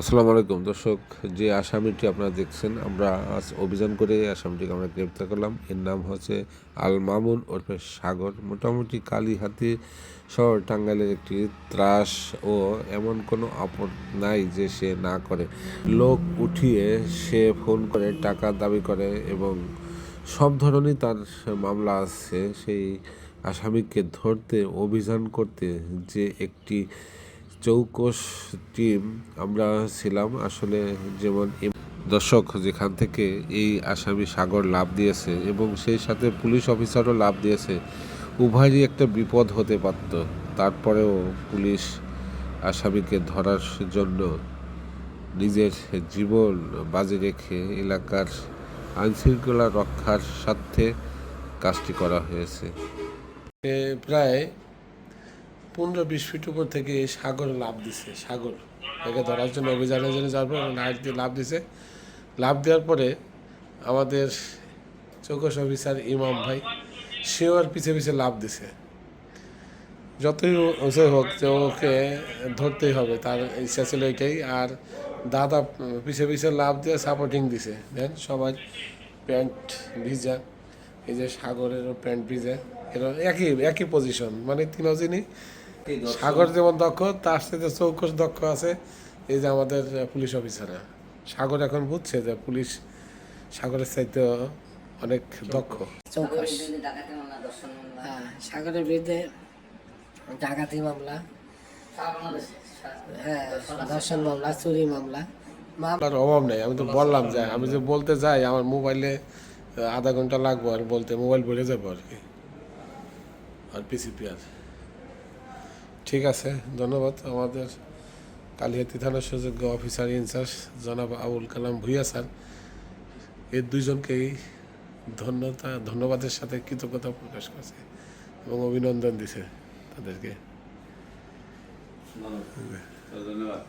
আসসালামু আলাইকুম। দর্শক, যে আসামিটি আপনারা দেখছেন, আমরা আজ অভিযান করে আসামিটিকে আমরা গ্রেপ্তার করলাম। এর নাম হচ্ছে আল মামুন ওরফে সাগর। মোটামুটি কালীহাতি শহর টাঙ্গাইলের একটি ত্রাস ও এমন কোনো আপদ নাই যে সে না করে। লোক উঠিয়ে সে ফোন করে, টাকা দাবি করে এবং সব ধরনের তার মামলা আছে। সেই আসামিকে ধরতে, অভিযান করতে যে একটি চৌকস টিম আমরা ছিলাম। আসলে যেমন দর্শক যেখান থেকে এই আসামি সাগর লাভ দিয়েছে এবং সেই সাথে পুলিশ অফিসারও লাভ দিয়েছে, উভয়েরই একটা বিপদ হতে পারত। তারপরেও পুলিশ আসামিকে ধরার জন্য নিজের জীবন বাজে রেখে এলাকার আইনশৃঙ্খলা রক্ষার স্বার্থে কাজটি করা হয়েছে। প্রায় পনেরো বিশ ফিট উপর থেকে সাগর লাভ দিছে, সাগর। একে ধরার জন্য অভিযানের জন্য যাওয়ার পর লাইট দিয়ে লাভ দিছে। লাভ দেওয়ার পরে আমাদের চৌকস অফিসার ইমাম ভাই, সেও আর পিছে পিছে লাভ দিছে। যতই ওসে হোক যে ওকে ধরতেই হবে, তার ইচ্ছা ছিল এটাই। আর দাদা পিছে পিছে লাভ দিয়ে সাপোর্টিং দিছে। দেন সবাই প্যান্ট ভিজা, এই যে সাগরেরও প্যান্ট ভিজা, এরা একই একই পজিশন মানে তিনজনই সাগর যেমন দক্ষ তার সাথে চৌকস দক্ষ আছে। এই যে আমাদের পুলিশ অফিসাররা। সাগর এখন বুঝছে যে পুলিশ সাগরের চাইতে অনেক দক্ষ। চৌকস হ্যাঁ সাগরের বিরুদ্ধে ডাকাতি মামলা। হ্যাঁ ধর্ষণ মামলা চুরি মামলা। মামলা আপনার অভাব নেই আমি তো বললাম যে আমি যে বলতে যাই আমার মোবাইলে আধা ঘণ্টা লাগবে আর বলতে মোবাইল ভরে যাব আর কি। আর পিসিপি আর। ঠিক আছে ধন্যবাদ। আমাদের কালিহাতি থানার সুযোগ্য অফিসার ইনচার্জ জনাব আবুল কালাম ভুইয়া স্যার। এই দুইজনকেই ধন্যতা ধন্যবাদের সাথে কৃতজ্ঞতা প্রকাশ করছে এবং অভিনন্দন দিছে তাদেরকে। ধন্যবাদ।